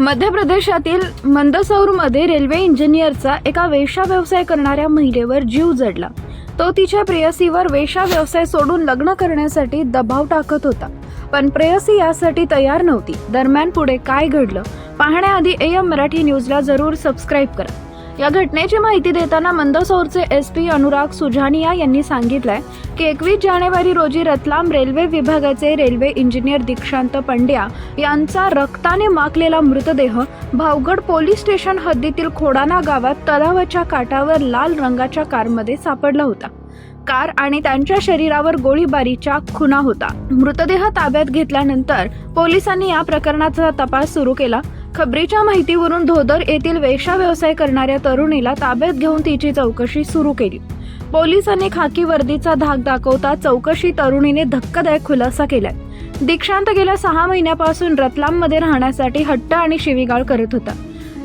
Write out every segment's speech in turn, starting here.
मध्य प्रदेशातील मंदसौरमध्ये रेल्वे इंजिनियरचा एका वेशा व्यवसाय करणाऱ्या महिलेवर जीव जडला. तो तिच्या प्रेयसीवर वेशा व्यवसाय सोडून लग्न करण्यासाठी दबाव टाकत होता. पण प्रेयसी यासाठी तयार नव्हती. दरम्यान पुढे काय घडलं? पाहण्याआधी ए एम मराठी न्यूजला जरूर सबस्क्राईब करा. या घटनेची माहिती देताना मंदसौरचे एस पी अनुराग सुजानिया यांनी सांगितलंय की एकवीस जानेवारी रोजी रतलाम रेल्वे विभागाचे रेल्वे इंजिनियर दीक्षांत पंड्या यांचा रक्ताने माकलेला मृतदेह भावगड पोलीस स्टेशन हद्दीतील खोडाना गावात तलावाच्या काठावर लाल रंगाच्या कारमध्ये सापडला होता. कार आणि त्यांच्या शरीरावर गोळीबारीच्या खुणा होता. मृतदेह ताब्यात घेतल्यानंतर पोलिसांनी या प्रकरणाचा तपास सुरू केला. खबरीच्या माहितीवरून धोदर येथील वेशा व्यवसाय करणाऱ्या तरुणीला ताब्यात घेऊन तिची चौकशी सुरू केली. पोलिसांनी खाकी वर्दीचा धाक दाखवता चौकशी तरुणीने धक्कादायक खुलासा केलाय. दीक्षांत गेल्या सहा महिन्यापासून रतलाममध्ये राहण्यासाठी हट्ट आणि शिवीगाळ करत होता.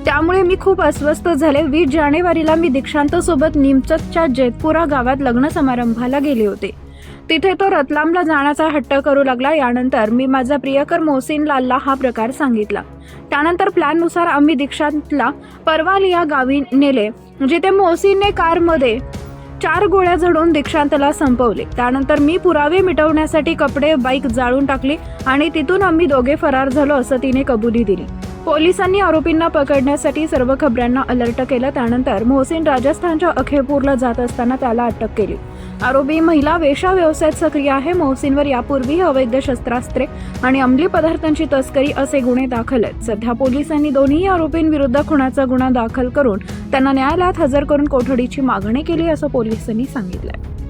त्यामुळे मी खूप अस्वस्थ झाले. वीस जानेवारीला मी दीक्षांत सोबत निमचतच्या जेतपुरा गावात लग्न समारंभाला गेले होते. तिथे तो रतलामला जाण्याचा हट्ट करू लागला. यानंतर मी माझा प्रियकर मोहसिनलालला हा प्रकार सांगितला. त्यानंतर प्लॅननुसार आम्ही दीक्षांतला परवाल या गावी नेले जिथे मोहसिनने कारमध्ये चार गोळ्या झडून दीक्षांतला संपवले. त्यानंतर मी पुरावे मिटवण्यासाठी कपडे बाईक जाळून टाकली आणि तिथून आम्ही दोघे फरार झालो असं तिने कबुली दिली. पोलिसांनी आरोपींना पकडण्यासाठी सर्व खबऱ्यांना अलर्ट केलं. त्यानंतर मोहसिन राजस्थानच्या अखेपूरला जात असताना त्याला अटक केली. आरोपी महिला वेशा व्यवसायात सक्रिय आहे. मोहसिनवर यापूर्वी अवैध शस्त्रास्त्रे आणि अंमली पदार्थांची तस्करी असे गुन्हे दाखल आहेत. सध्या पोलिसांनी दोन्ही आरोपींविरुद्ध खुनाचा गुन्हा दाखल करून त्यांना न्यायालयात हजर करून कोठडीची मागणी केली असं पोलिसांनी सांगितलंय.